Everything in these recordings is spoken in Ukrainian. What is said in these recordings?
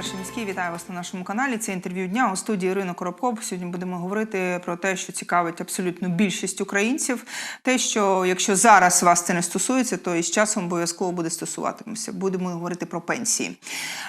перший міський. Вітаю вас на нашому каналі. Це інтерв'ю дня у студії Ірина Коробко. Сьогодні будемо говорити про те, що цікавить абсолютно більшість українців. Те, що якщо зараз вас це не стосується, то і з часом обов'язково буде стосуватися. Будемо говорити про пенсії.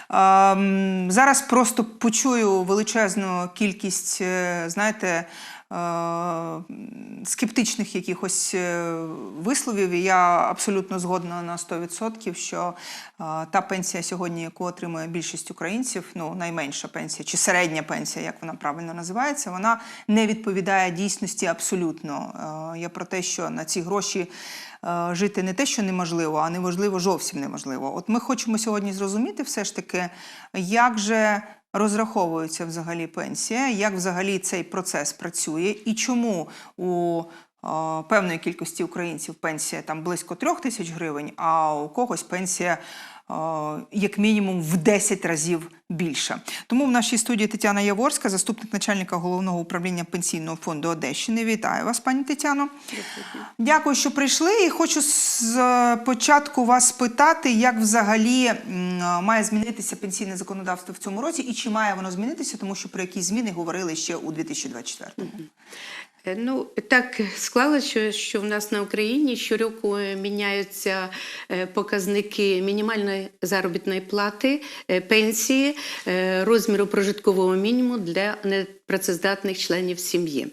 Ем, зараз просто почую величезну кількість, е, знаєте. Е, Скептичних якихось е, висловів, я абсолютно згодна на 100%, що е, та пенсія сьогодні, яку отримує більшість українців, ну найменша пенсія чи середня пенсія, як вона правильно називається, вона не відповідає дійсності абсолютно. Я про те, що на ці гроші жити не те, що неможливо, а неможливо зовсім неможливо. От ми хочемо сьогодні зрозуміти, все ж таки, як же. Розраховується взагалі пенсія, як взагалі цей процес працює, і чому у певної кількості українців пенсія там близько трьох тисяч гривень, а у когось пенсія як мінімум в 10 разів більша. Тому в нашій студії Тетяна Яворська, заступник начальника головного управління пенсійного фонду Одещини. Вітаю вас, пані Тетяно. Дякую, що прийшли. І хочу е, вас спитати, як взагалі має змінитися пенсійне законодавство в цьому році, і чи має воно змінитися, тому що про які зміни говорили ще у 2024-му. Е, Ну, так склалося, що, що в нас на Україні щороку е, міняються е, показники мінімальної заробітної плати, е, пенсії, е, розміру прожиткового мінімуму для непрацездатних членів сім'ї.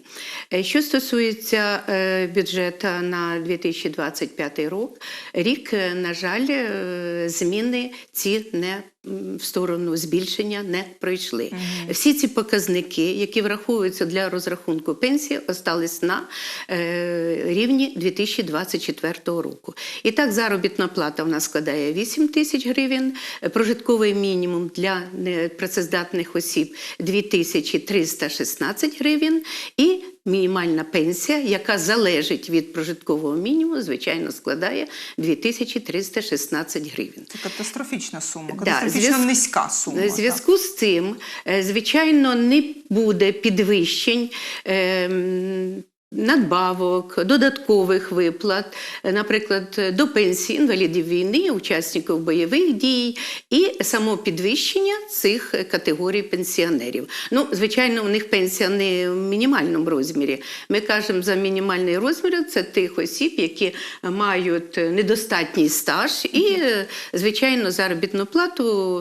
Е, Що стосується е, бюджету на 2025 рік, рік, е, на жаль, е, зміни ці не в сторону збільшення не пройшли. Всі ці показники, які враховуються для розрахунку пенсії, остались на е, рівні 2024 року. І так, заробітна плата в нас складає 8 тисяч гривень, е, прожитковий мінімум для непрацездатних осіб 2316 гривень і Мінімальна пенсія, яка залежить від прожиткового мінімуму, звичайно, складає 2316 гривень. Це катастрофічна сума, катастрофічно да, низька сума. В зв'язку з цим, е, звичайно, не буде підвищень. ем, Надбавок, додаткових виплат, е, наприклад, до пенсії інвалідів війни, учасників бойових дій і само підвищення цих категорій пенсіонерів. Ну, звичайно, у них пенсія не в мінімальному розмірі. Ми кажемо за мінімальний розмір це тих осіб, які мають недостатній стаж, і, е, звичайно, заробітну плату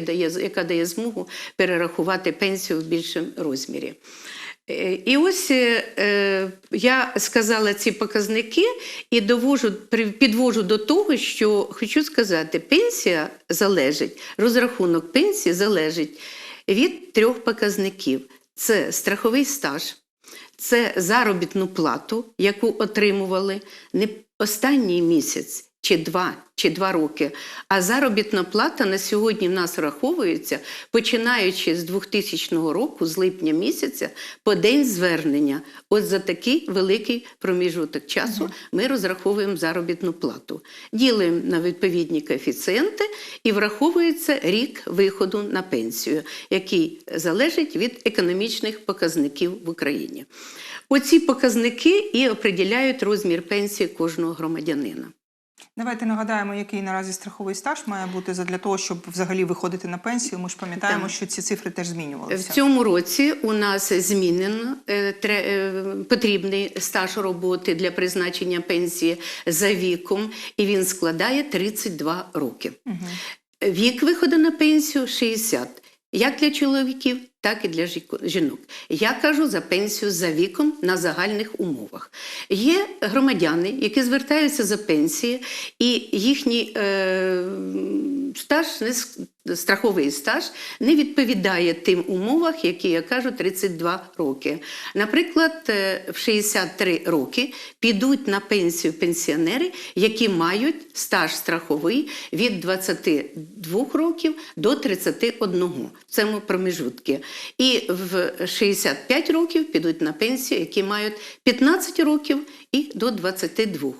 дає, яка дає змогу перерахувати пенсію в більшому розмірі. Е, І ось е, е, я сказала ці показники і довожу, підвожу до того, що хочу сказати, пенсія залежить, розрахунок пенсії залежить від трьох показників: це страховий стаж, це заробітну плату, яку отримували не останній місяць. Чи два, чи два роки. А заробітна плата на сьогодні в нас раховується, починаючи з 2000 року, з липня місяця, по день звернення. От за такий великий проміжуток часу ми розраховуємо заробітну плату. Ділимо на відповідні коефіцієнти і враховується рік виходу на пенсію, який залежить від економічних показників в Україні. Оці показники і определяють розмір пенсії кожного громадянина. Давайте нагадаємо, який наразі страховий стаж має бути для того, щоб взагалі виходити на пенсію. Ми ж пам'ятаємо, що ці цифри теж змінювалися. В цьому році у нас змінено е, е, потрібний стаж роботи для призначення пенсії за віком, і він складає 32 роки. Вік виходу на пенсію 60. Як для чоловіків, так і для жінок. Я кажу за пенсію за віком на загальних умовах. Є громадяни, які звертаються за пенсії, і їхній е, стаж, не страховий стаж, не відповідає тим умовам, які я кажу 32 роки. Наприклад, е, в 63 роки підуть на пенсію пенсіонери, які мають стаж страховий від 22 років до 31 в цьому проміжутки. І в 65 років підуть на пенсію, які мають 15 років і до 22.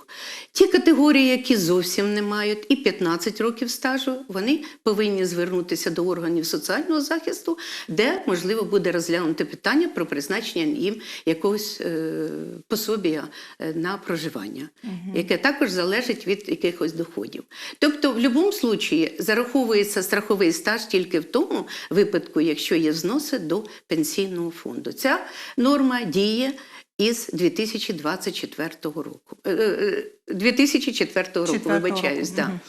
Ті категорії, які зовсім не мають і 15 років стажу, вони повинні звернутися до органів соціального захисту, де можливо буде розглянути питання про призначення їм якогось е, пособія е, на проживання, яке також залежить від якихось доходів. Тобто, в будь-якому випадку зараховується страховий стаж тільки в тому випадку, якщо є взноси до пенсійного фонду. Ця норма діє із 2024 року. Е, е, 2004 року, Четвертого вибачаюсь. року, Да.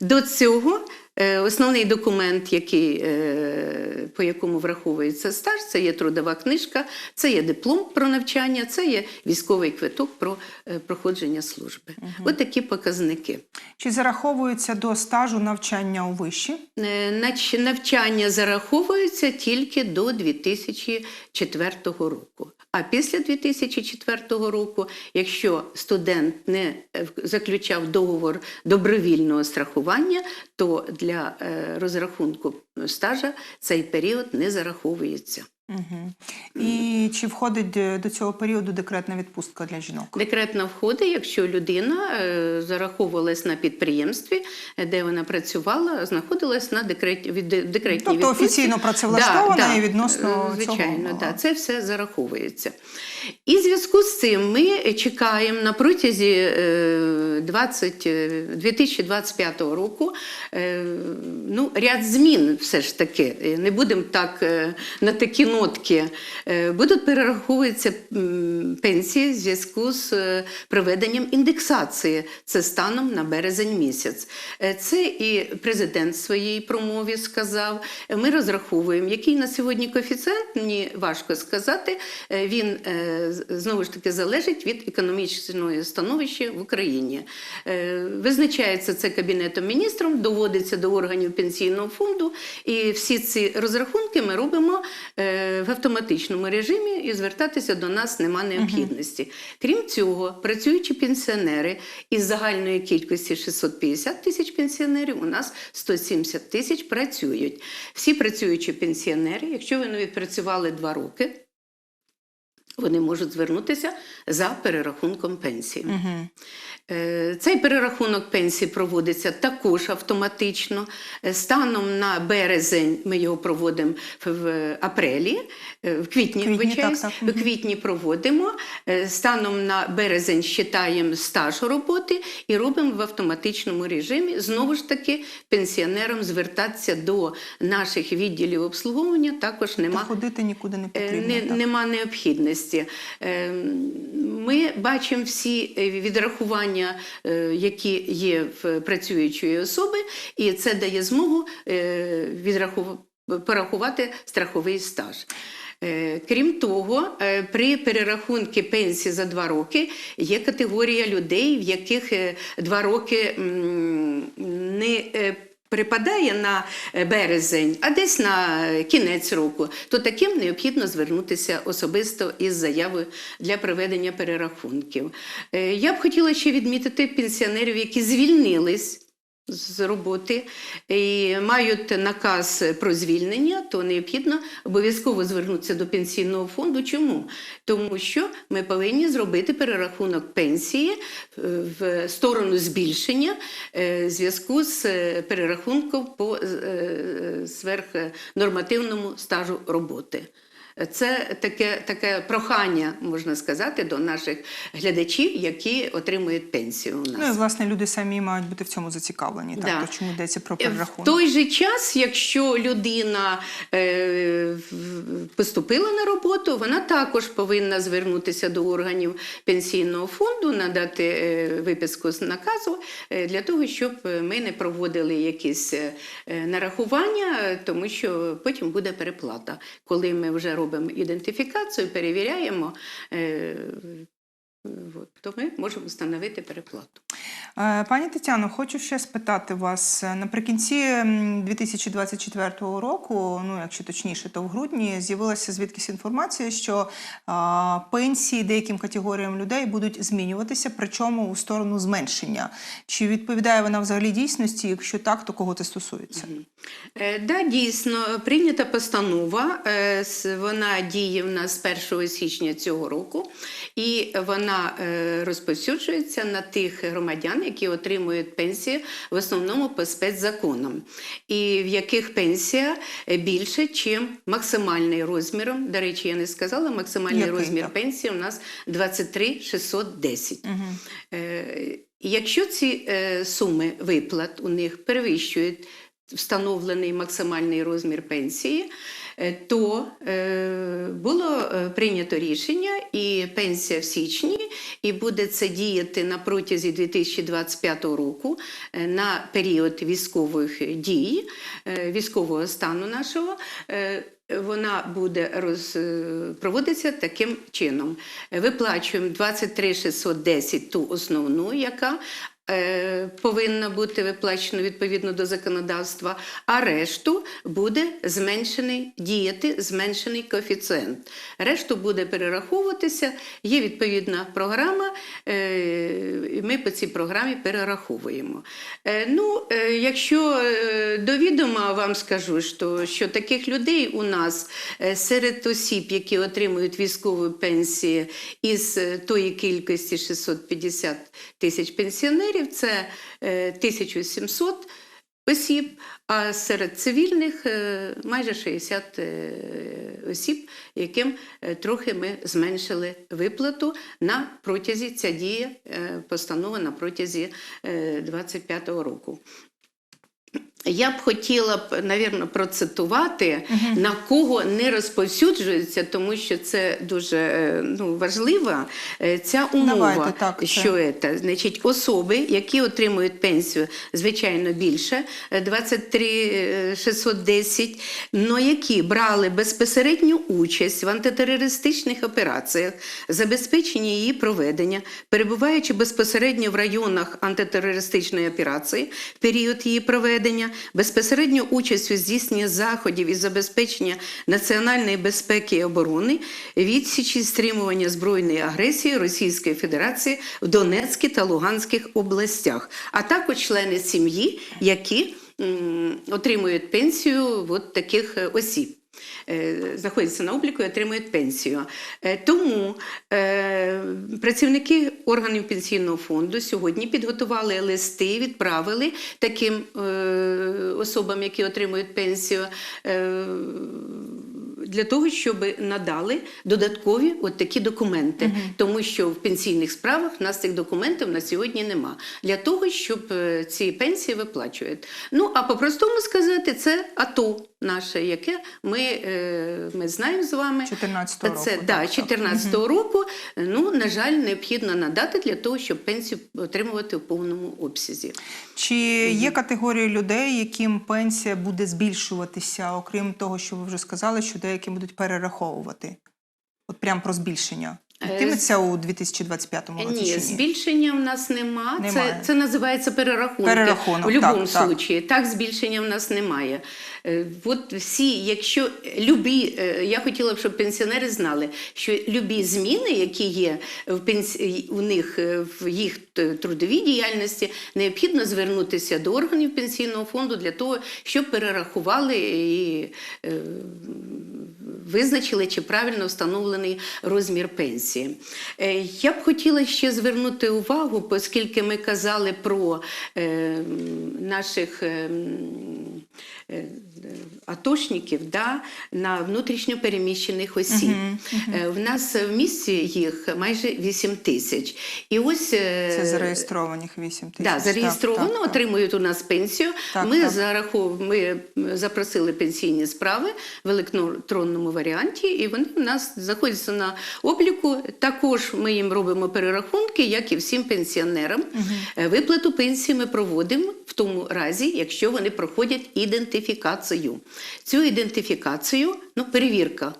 До цього е, основний документ, який, е, по якому враховується стаж, це є трудова книжка, це є диплом про навчання, це є військовий квиток про е, проходження служби. От такі показники. Чи зараховується до стажу навчання у виші? Е, Навчання зараховується тільки до 2004 року. А після 2004 року, якщо студент не е, заключав договор добровільного страхування, то для е, розрахунку стажа цей період не зараховується. Угу. І чи входить е, до цього періоду декретна відпустка для жінок? Декретна входить, якщо людина е, зараховувалась на підприємстві, е, де вона працювала, знаходилась на декреті, від, декретній Тобто відпустці. офіційно працевлаштована Да, да, і відносно Звичайно, цього. да, це все зараховується. І в зв'язку з цим ми чекаємо на протязі е, 20, е, 2025 року ну, ряд змін все ж таки. Не будемо так на такі нотки. Е, Будуть перераховуватися пенсії в зв'язку з е, проведенням індексації. Це станом на березень місяць. Е, Це і президент своїй промові сказав. Ми розраховуємо, який на сьогодні коефіцієнт, мені важко сказати. Він знову ж таки залежить від економічного становища в Україні. Визначається це Кабінетом міністром, доводиться до органів пенсійного фонду, і всі ці розрахунки ми робимо в автоматичному режимі, і звертатися до нас нема необхідності. Крім цього, працюючі пенсіонери із загальної кількості 650 тисяч пенсіонерів, у нас 170 тисяч працюють. Всі працюючі пенсіонери, якщо вони відпрацювали два роки, вони можуть звернутися за перерахунком пенсії. Угу. Цей перерахунок пенсії проводиться також автоматично. Е, Станом на березень ми його проводимо в- апрелі, е, в квітні, Квітні, вибачаюсь, так, так, в квітні проводимо. Станом на березень считаємо стаж роботи і робимо в автоматичному режимі. Знову ж таки, пенсіонерам звертатися до наших відділів обслуговування також нема Ходити нікуди не потрібно. Не, нема необхідності. Е, Ми бачимо всі е, відрахування, е, які є в працюючої особи, і це дає змогу е, порахувати страховий стаж. Крім того, при перерахунку пенсії за два роки є категорія людей, в яких два роки не припадає на е, березень, а десь на е, кінець року, то таким необхідно звернутися особисто із заявою для проведення перерахунків. Е, Я б хотіла ще відмітити пенсіонерів, які звільнились. З роботи і мають наказ про звільнення, то необхідно обов'язково звернутися до пенсійного фонду. Чому? Тому що ми повинні зробити перерахунок пенсії е, в сторону збільшення е, в зв'язку з е, перерахунком по сверхнормативному стажу роботи. Це таке, таке прохання, можна сказати, до наших глядачів, які отримують пенсію у нас. Ну і власне люди самі мають бути в цьому зацікавлені. Так, Да. то чому йдеться про В той же час, якщо людина е, поступила на роботу, вона також повинна звернутися до органів пенсійного фонду, надати е, виписку з наказу е, для того, щоб ми не проводили якісь е, нарахування, е, тому що потім буде переплата. Коли ми вже робимо ідентифікацію, перевіряємо, е, то ми можемо встановити переплату. Е, Пані Тетяно, хочу ще спитати вас Е, наприкінці м, 2024 року, ну якщо точніше, то в грудні з'явилася звідкись інформація, що а, пенсії деяким категоріям людей будуть змінюватися, причому у сторону зменшення. Чи відповідає вона взагалі дійсності? Якщо так, то кого це стосується? Е, Да, дійсно, прийнята постанова. е, Вона діє в нас з 1 січня цього року, і вона е, розповсюджується на тих громадян, які отримують пенсії в основному по спецзаконам, і в яких пенсія більше, ніж максимальний розміром. До речі, я не сказала, максимальний Який, розмір так? пенсії у нас 23 610. Угу. Якщо ці е, суми виплат у них перевищують встановлений максимальний розмір пенсії, е, то е, було е, прийнято рішення, і пенсія в січні, і буде це діяти на протязі 2025 року на період військових дій, військового стану нашого. вона буде роз, проводитися таким чином. Виплачуємо 23 610 ту основну, яка е, повинна бути виплачена відповідно до законодавства, а решту буде зменшений діяти зменшений коефіцієнт. Решту буде перераховуватися. Є відповідна програма, е, і ми по цій програмі перераховуємо. Е, ну, якщо до відома вам скажу, що, що таких людей у нас серед осіб, які отримують військові пенсії із тої кількості 650 тисяч пенсіонерів, це е, 1700 осіб, а серед цивільних е, майже 60 е, осіб, яким е, трохи ми зменшили виплату на протязі ця дія е, постанова на протязі 2025 року. Я б хотіла б, навірно, процитувати, на кого не розповсюджується, тому що це дуже е, ну, важлива е, ця умова, Давайте, так, що це. Значить, особи, які отримують пенсію, звичайно, більше е, 23 610, но які брали безпосередню участь в антитерористичних операціях, забезпечення її проведення, перебуваючи безпосередньо в районах антитерористичної операції, в період її проведення, безпосередню участь у здійсненні заходів із забезпечення національної безпеки і оборони, відсічі стримування збройної агресії Російської Федерації в Донецькій та Луганських областях, а також члени сім'ї, які отримують пенсію от таких е, осіб. Е, Знаходяться на обліку і отримують пенсію. Е, Тому е, працівники органів пенсійного фонду сьогодні підготували листи, відправили таким е, особам, які отримують пенсію. Е, для того, щоб надали додаткові от такі документи, тому що в пенсійних справах в нас цих документів на сьогодні нема. Для того, щоб ці пенсії виплачують. Ну а по-простому сказати, це АТО наше, яке ми, е, ми знаємо з вами. 14-го року, Це да, 14-го року. Ну, на жаль, необхідно надати для того, щоб пенсію отримувати в повному обсязі. Чи є категорії людей, яким пенсія буде збільшуватися, окрім того, що ви вже сказали, що деякі будуть перераховувати? От прям про збільшення. Е, Йтиметься у 2025 році Ні, чи ні? збільшення в нас нема. Немає. Це, це називається перерахунки. Перерахунок, в будь-якому так, так. Так, збільшення в нас немає. Е, От всі, якщо любі, е, я хотіла б, щоб пенсіонери знали, що любі зміни, які є в пенсі... у них в їх трудовій діяльності, необхідно звернутися до органів пенсійного фонду для того, щоб перерахували і визначили, чи правильно встановлений розмір пенсії. Е, Я б хотіла ще звернути увагу, оскільки ми казали про е, наших. Е, Атошників да, на внутрішньо переміщених осіб. Е, В нас в місті їх майже 8 тисяч. І ось е, Це зареєстрованих 8 тисяч. Да, зареєстровано, Так, так, так. отримують у нас пенсію. Так, ми так. зарахов... ми запросили пенсійні справи в електронному варіанті, і вони у нас знаходяться на обліку. Також ми їм робимо перерахунки, як і всім пенсіонерам. Е, Виплату пенсії ми проводимо в тому разі, якщо вони проходять ідентифікацію. Цю ідентифікацію, ну, перевірка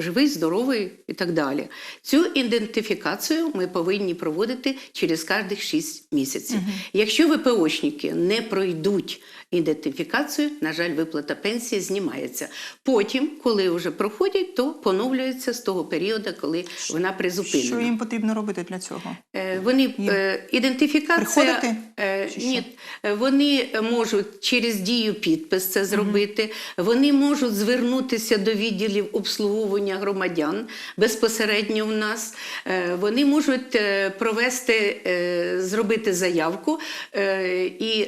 живий, здоровий і так далі. Цю ідентифікацію ми повинні проводити через кожних 6 місяців. Якщо ВПОшники не пройдуть ідентифікацію, на жаль, виплата пенсії знімається. Потім, коли вже проходять, то поновлюється з того періоду, коли вона призупинена. Що їм потрібно робити для цього? Е, Вони е, ідентифікація Приходити? е, ні, е, вони можуть через дію підпис це зробити. Вони можуть звернутися до відділів обслуговування громадян безпосередньо в нас. Е, Вони можуть е, провести, е, зробити заявку і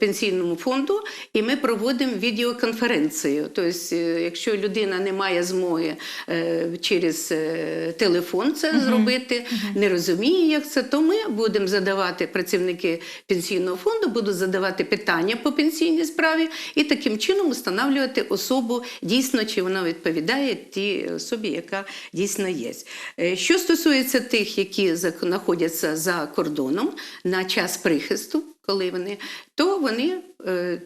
пенсійному фонду, і ми проводимо відеоконференцію. Тобто, якщо людина не має змоги через телефон це зробити, не розуміє, як це, то ми будемо задавати працівники пенсійного фонду, будуть задавати питання по пенсійній справі і таким чином встановлювати особу дійсно, чи вона відповідає тій особі, яка дійсно є. Е, Що стосується тих, які знаходяться за кордоном на час прихисту, коли вони, то вони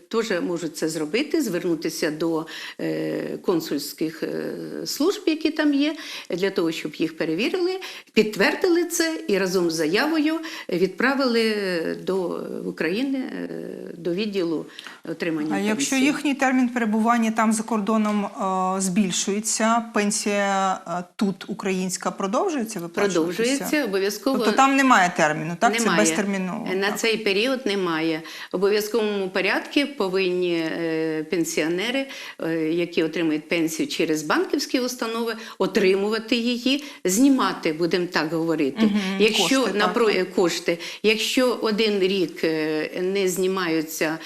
теж можуть це зробити, звернутися до е, консульських е, служб, які там є, для того, щоб їх перевірили, підтвердили це і разом з заявою відправили до України е, до відділу отримання. А якщо пенсії. їхній термін перебування там за кордоном е, збільшується, пенсія е, тут українська продовжується продовжується обов'язково. Тобто там немає терміну, так? Немає. Це безтерміново. На так? цей період немає. Обов'язковому порядку повинні е, пенсіонери, е, які отримують пенсію через банківські установи, отримувати її, знімати, будемо так говорити. Угу, Якщо кошти, на про- так. кошти, якщо один рік е, не знімаються.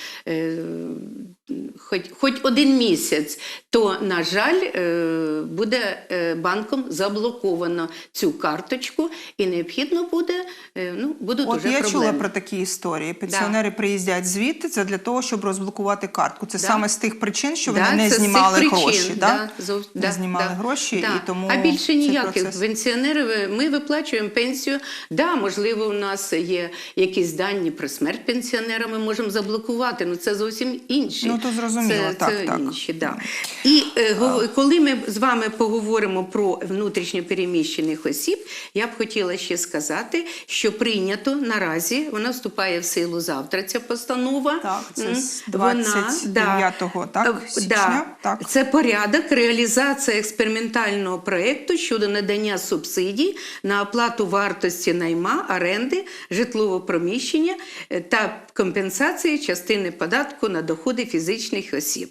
Хоч, хоч один місяць, то, на жаль, е, буде е, банком заблоковано цю карточку, і необхідно буде, е, ну, будуть От уже я проблеми. чула про такі історії. Пенсіонери приїздять звідти це для того, щоб розблокувати картку. Це Да. саме з тих причин, що Да, вони не знімали причин, гроші. да, Да? Не знімали да, гроші, да. і тому а більше ніяких процес. пенсіонери. ви- Ми виплачуємо пенсію. Да, можливо, у нас є якісь дані про смерть пенсіонера. Ми можемо заблокувати. Ну це зовсім інші. Ну, то зрозуміло, Це, так, це так. інші, да. І е, коли ми з вами поговоримо про внутрішньо переміщених осіб, я б хотіла ще сказати, що прийнято наразі, вона вступає в силу завтра. Ця постанова. Так, це з 29-го, так, Е, січня, так. Це порядок реалізації експериментального проєкту щодо надання субсидій на оплату вартості найма, оренди, житлового приміщення е, та компенсації частини податку на доходи фізичних осіб.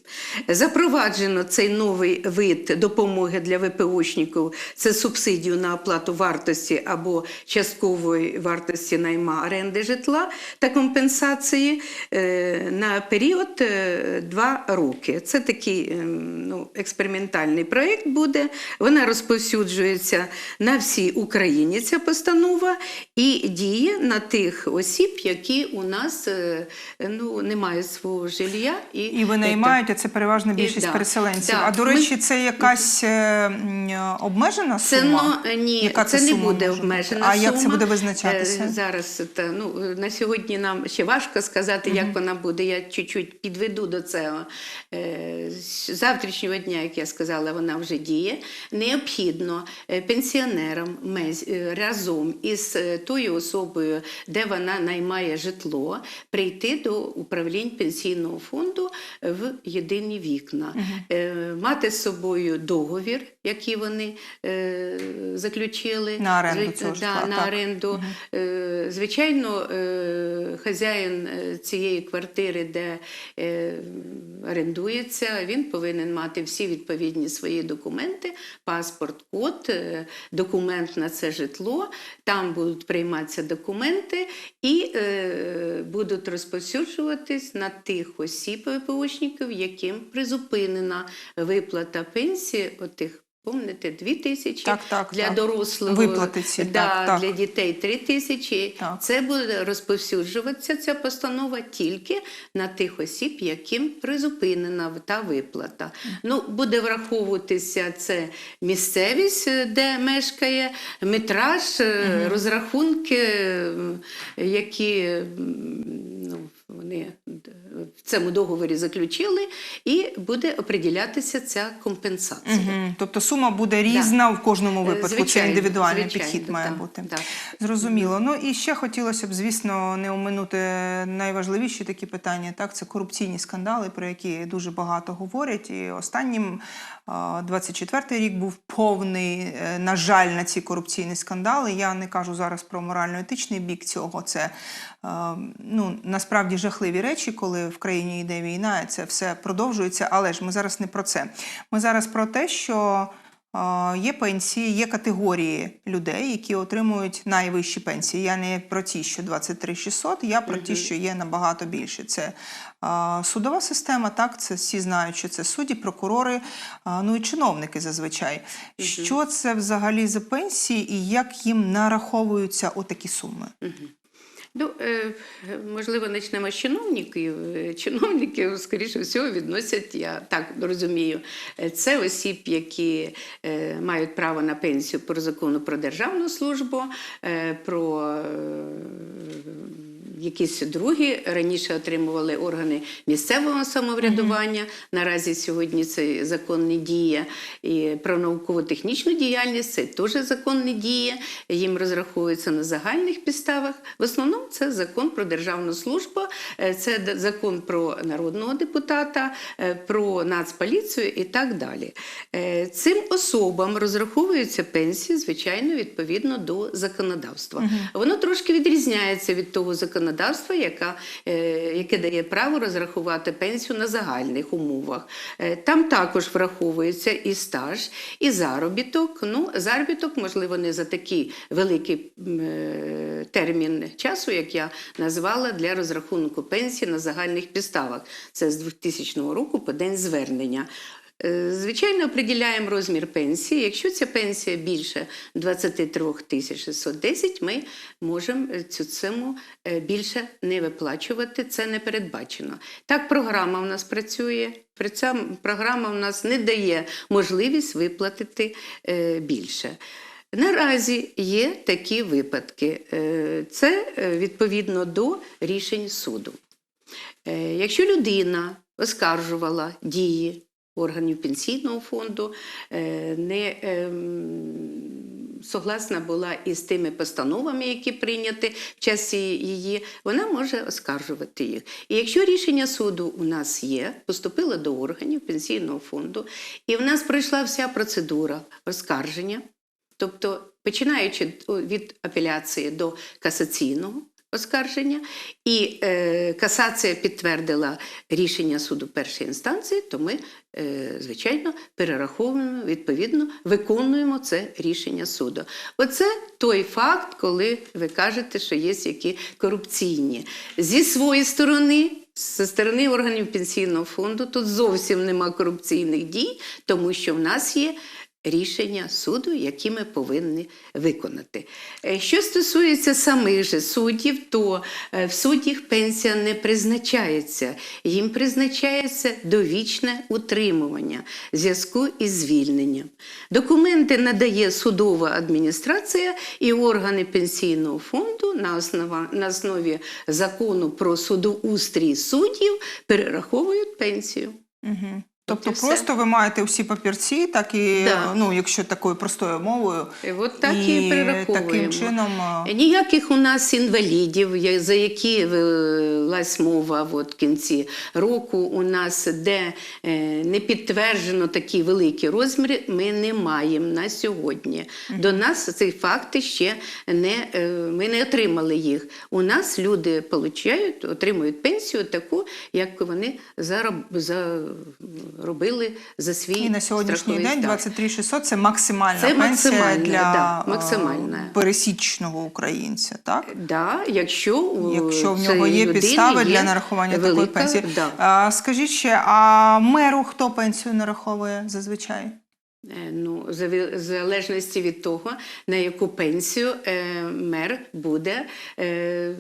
Запроваджено цей новий вид допомоги для ВПОшників – це субсидію на оплату вартості або часткової вартості найма оренди житла та компенсації е, на період е, два роки. Це такий ем, ну, експериментальний проєкт буде. Вона розповсюджується на всій Україні. Ця постанова і діє на тих осіб, які у нас е, ну, не мають свого жилья. І, І винаймають, це переважна більшість да, переселенців. да. А до Ми- речі, це якась е, обмежена Це, ну, ні, Яка це, не сума буде може обмежена А сума. як це буде визначатися? Е, Зараз та, ну, на сьогодні нам ще важко сказати, як вона буде. Я чуть-чуть підведу до цього. Е, З завтрашнього дня, як я сказала, вона вже діє. Необхідно е, пенсіонерам е, разом із е, тою особою, де вона наймає житло, прийти до управлінь пенсійного фонду в єдині вікна, Е, мати з собою договір, який вони е, заключили На оренду цього да, житла, на так. оренду. Е, Звичайно, е, хазяїн е, цієї квартири, де е, орендується, він повинен мати всі відповідні свої документи, паспорт, код, е, документ на це житло. Там будуть прийматися документи і е, будуть розповсюджуватись на тих осіб ВПОшників, яким призупинена виплата пенсії отих. Помните, дві тисячі Так, так, для так. дорослого, Виплати ці, да, так, так. для дітей три тисячі. Так. Це буде розповсюджуватися ця постанова тільки на тих осіб, яким призупинена та виплата. Ну, буде враховуватися це місцевість, е, де мешкає, метраж, е, розрахунки, е, які ну, вони в цьому договорі заключили, і буде оприділятися ця компенсація. Мгм. Тобто сума буде різна в кожному Е, випадку. Це індивідуальний звичайно, підхід має так, бути. так. Зрозуміло. Ну і ще хотілося б, звісно, не оминути найважливіші такі питання. Так, це корупційні скандали, про які дуже багато говорять. І останнім 24-й рік був повний, е, на жаль, на ці корупційні скандали. Я не кажу зараз про морально-етичний бік цього. Це е, ну насправді жахливі речі, коли в країні йде війна, це все продовжується. Але ж ми зараз не про це. Ми зараз про те, що. Е, Є пенсії, є категорії людей, які отримують найвищі пенсії. Я не про ті, що 23 600, я про ті, що є набагато більше. Це е, судова система, так, це всі знають, що це судді, прокурори, е, ну і чиновники зазвичай. Що це взагалі за пенсії і як їм нараховуються отакі суми? Ну, е, можливо, почнемо з чиновників. Е, Чиновники, скоріше всього, відносять, я так розумію, е, це осіб, які мають право на пенсію по закону про державну службу, про якісь другі раніше отримували органи місцевого самоврядування. Наразі сьогодні цей закон не діє. І про науково-технічну діяльність це теж закон не діє. Їм розраховується на загальних підставах. В основному це закон про державну службу, е, це закон про народного депутата, е, про нацполіцію і так далі. Е, Цим особам розраховуються пенсії, звичайно, відповідно до законодавства. Воно трошки відрізняється від того законодавства, яка, е, яке дає право розрахувати пенсію на загальних умовах. Е, Там також враховується і стаж, і заробіток. Ну, заробіток, можливо, не за такий великий е, термін часу, як я назвала, для розрахунку пенсії на загальних підставах. Це з 2000 року по день звернення. Е, Звичайно, определяємо розмір пенсії. Якщо ця пенсія більше 23 тисяч 610, ми можемо е, цю суму е, більше не виплачувати. Це не передбачено. Так, програма в нас працює. При цьому програма в нас не дає можливість виплатити більше. Наразі є такі випадки. Це відповідно до рішень суду. Якщо людина оскаржувала дії органів пенсійного фонду, е, не ем, согласна була із тими постановами, які прийняті в часі її, вона може оскаржувати їх. І якщо рішення суду у нас є, поступило до органів пенсійного фонду, і в нас пройшла вся процедура оскарження, тобто починаючи від апеляції до касаційного оскарження, і е, касація підтвердила рішення суду першої інстанції, то ми, е, звичайно, перераховуємо, відповідно, виконуємо це рішення суду. Оце той факт, коли ви кажете, що є які корупційні. Зі своєї сторони. Зі сторони органів пенсійного фонду тут зовсім нема корупційних дій, тому що в нас є рішення суду, які ми повинні виконати. Е, Що стосується самих же суддів, то е, в суддях пенсія не призначається. Їм призначається довічне утримування в зв'язку із звільненням. Документи надає судова адміністрація і органи пенсійного фонду на, основі закону про судоустрій суддів перераховують пенсію. Угу. Тобто, все. просто ви маєте всі папірці, так і Да. ну, якщо такою простою мовою, І от так і, перераховуємо. таким чином. е, Ніяких у нас інвалідів, за які велась мова от в кінці року, у нас де е, не підтверджено такі великі розміри, ми не маємо на сьогодні. До нас ці факти ще не е, ми не отримали їх. У нас люди получають, отримують пенсію таку, як вони зароб, заробили за свій І на сьогоднішній день стаж. 23 600 – це максимальна Це пенсія максимальна, для да, е, максимальна. пересічного українця, так? Да, якщо, Якщо в нього є підстави є для нарахування такої велика, пенсії. Да. А, скажіть ще, а меру хто пенсію нараховує зазвичай? Е, Ну, в залежності від того, на яку пенсію е, мер буде е,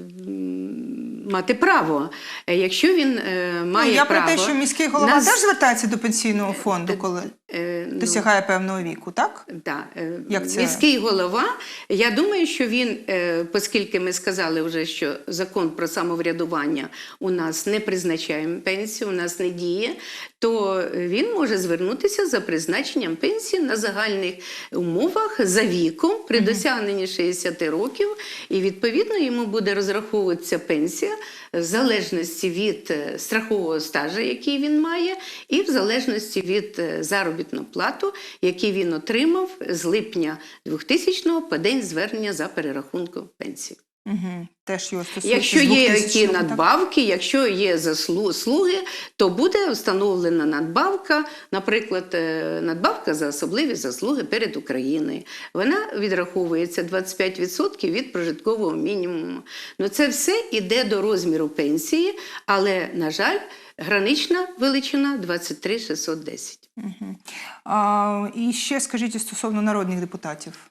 мати право. Е, Якщо він е, має ну, я право про те, що міський голова на теж звертається до пенсійного фонду, коли е, ну, Досягає певного віку, так? Да, е, Як це? міський голова. Я думаю, що він, е, оскільки ми сказали вже, що закон про самоврядування у нас не призначає пенсію, у нас не діє, то він може звернутися за призначенням пенсії на загальних умовах за віком при досягненні 60 років, і відповідно йому буде розраховуватися пенсія в залежності від е, страхового стажу, який він має, і в залежності від заробітної заробітну плату, який він отримав з липня 2000 по день звернення за перерахунком пенсії. Угу. Теж його стосується. Якщо є 2000 які так? надбавки, якщо є заслуги, то буде встановлена надбавка, наприклад, е, надбавка за особливі заслуги перед Україною. Вона відраховується 25% від прожиткового мінімуму. Ну це все йде до розміру пенсії, але, на жаль, гранична величина 23 610. Мгм. А, і ще скажіть стосовно народних депутатів.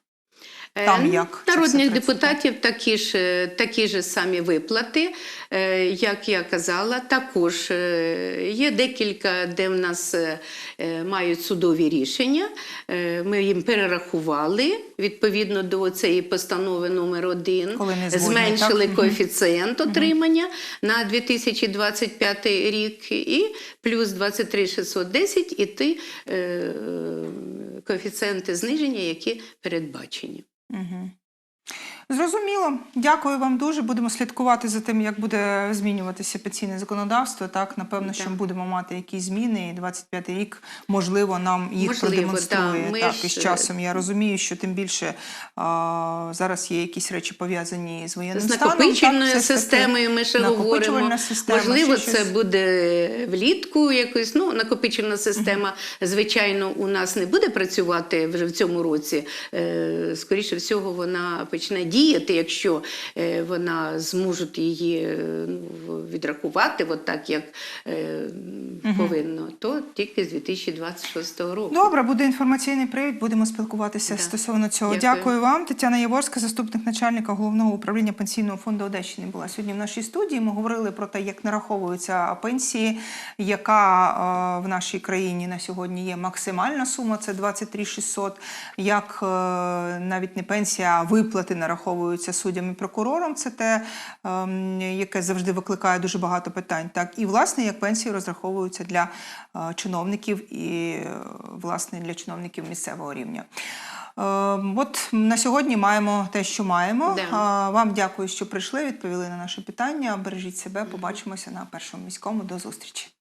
Е, Там ну, як Народних депутатів такі ж, такі ж самі виплати, Е, як я казала, також е, є декілька, де в нас мають судові рішення. Ми їм перерахували відповідно до цієї постанови номер 1 Коли не згодні, зменшили так? коефіцієнт отримання на 2025 рік і плюс 23 610 і ті коефіцієнти зниження, які передбачені. Угу. Зрозуміло. Дякую вам дуже. Будемо слідкувати за тим, як буде змінюватися пенсійне законодавство. Так, напевно, що Так. будемо мати якісь зміни, і 25-й рік, можливо, нам їх Можливо, продемонструє. Ми так, ж, із е, часом. Я розумію, що тим більше а, зараз є якісь речі пов'язані з воєнним З накопичувальною так, системою ми ще говоримо. система, Можливо, це щось. буде влітку якось. Ну, накопичувальна система, звичайно, у нас не буде працювати вже в цьому році. Е, Скоріше всього, вона почне діяти, якщо е, вона зможуть її е, ну, відрахувати, от так, як е, повинно, то тільки з 2026 року. Добре, буде інформаційний привід. Будемо спілкуватися Да. стосовно цього. Дякую. Дякую вам. Тетяна Яворська, заступник начальника головного управління пенсійного фонду Одещини, була сьогодні в нашій студії. Ми говорили про те, як нараховуються пенсії, яка в нашій країні на сьогодні є максимальна сума. Це 23 600, Як навіть не пенсія, а виплати нараховуються суддям і прокурорам. Це те, ем, яке завжди викликає дуже багато питань. Так і власне як пенсії розраховуються для е, чиновників і е, власне для чиновників місцевого рівня. Е, От на сьогодні маємо те, що маємо. Да. Вам дякую, що прийшли, відповіли на наше питання. Бережіть себе. Побачимося на першому міському. До зустрічі.